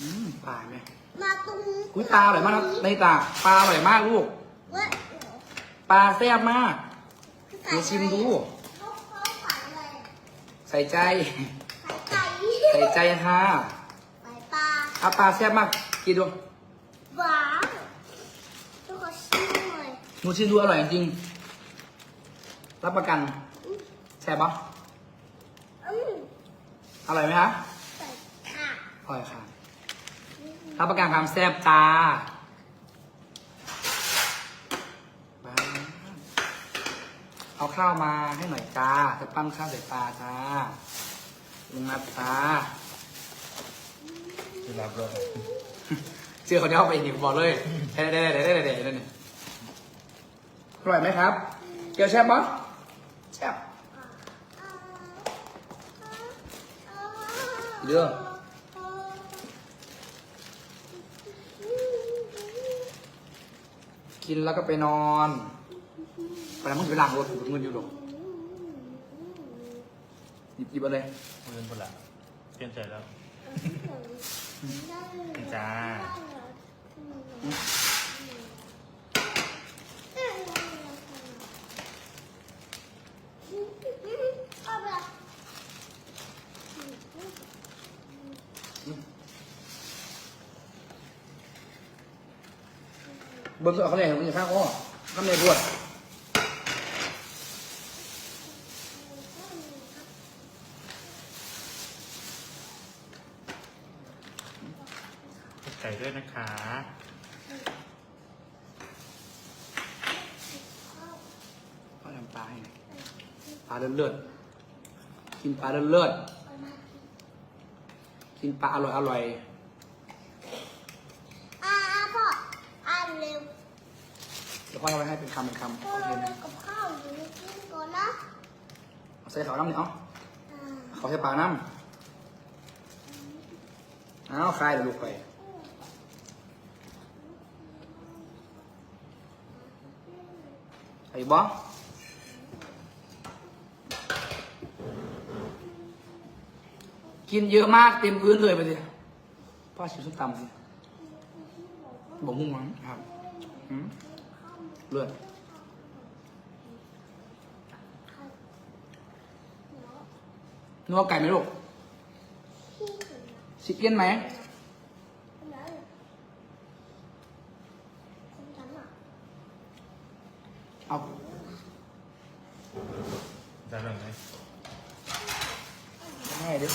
อืมปลาไหมมาตรงนี้อุ้ยปลาอร่อยมากครับในตาปลาอร่อยมากลูกว่าปลาแซ่บมากเดี๋ยวชิมดู เขาเขาขายอะไรใส่ใจ ขายไก่ใส่ใจค่ะขายปลาเอาปลาแซ่บมากกินดูหวานทุกคนชิมหน่อยหนูชิมดูอร่อยจริงๆรับประกันแซ่บปะอืมอร่อยไหมคะใส่ค่ะ อร่อยค่ะ รับประกันความแซ่บจ้าบ้าเอาข้าวมาให้หน่อยจ้าจะปั้นข้าวใส่ปลาจ้าลุงนัดจ้าที่รับรถเชื่อเขาจะเอาไปอีกบอกเลยได้ได้ได้ได้ได้ได้ได้เนี่ยอร่อยไหมครับ เกี๊ยวแซ่บปะแซ่บเยอะ กินแล้วก็ไปนอนไปแล้วมึงไปล้างรถถูกเงินอยู่หรอกหยิบหยิบเอาเลยมือหมดละเปลี่ยนใจแล้วจ้า เบิ้งเอาเขาเลยมันจะข้างอ้อข้างในบวชไก่ด้วยนะคะเขาทำปลาให้หน่อยปลาเลือดเลือดๆกินปลาเลือดเลือดๆกินปลาอร่อยอร่อย อ่าพ่ออ่านเร็ว เดี๋ยวพ่อจะไปให้เป็นคำเป็นคำพ่อโอเคเราไหมกับข้าวอยู่ในกินก่อนนะเอาใส่ขาวน้ำเนี่ยเอาอ่าเขาใส่ปลาน้ำเอาคลายเดี๋ยวลูกไปไอ้บอกินเยอะมากเต็มพื้นเลยไปดิพ่อชิมส้มตำสิบอกมุ่งมั้งครับ อืม เลือดนัวไก่ไหมลูกที่สุดนะชิคเก้นไหมคนนั้นคนนั้นอะเอาจะหนึ่งไหมง่ายดิ